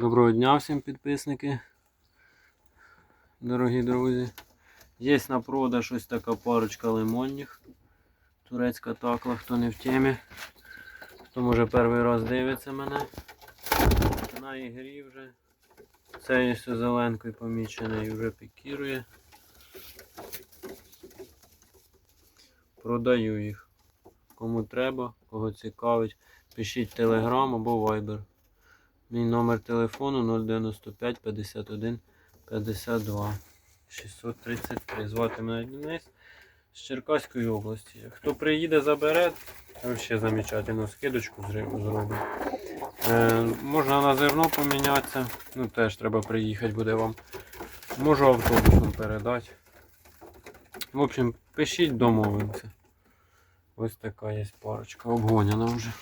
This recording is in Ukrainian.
Доброго дня всім підписники. Дорогі друзі. Є на продаж ось така парочка лимонних. Турецька такла, хто не в темі. Хто може перший раз дивиться мене. На ігрі вже. Цей ось зеленкою помічений вже пікірує. Продаю їх. Кому треба, кого цікавить, пишіть телеграм або вайбер. Мій номер телефону 095 51 52 633. Звати мене Денис з Черкаської області. Хто приїде, забере, взагалі замечательно, скидочку зробить. Е, можна на зерно помінятися, ну теж треба приїхати, буде вам. Можу автобусом передати. В общем, пишіть, домовимося. Ось така є парочка, обгоняна вже.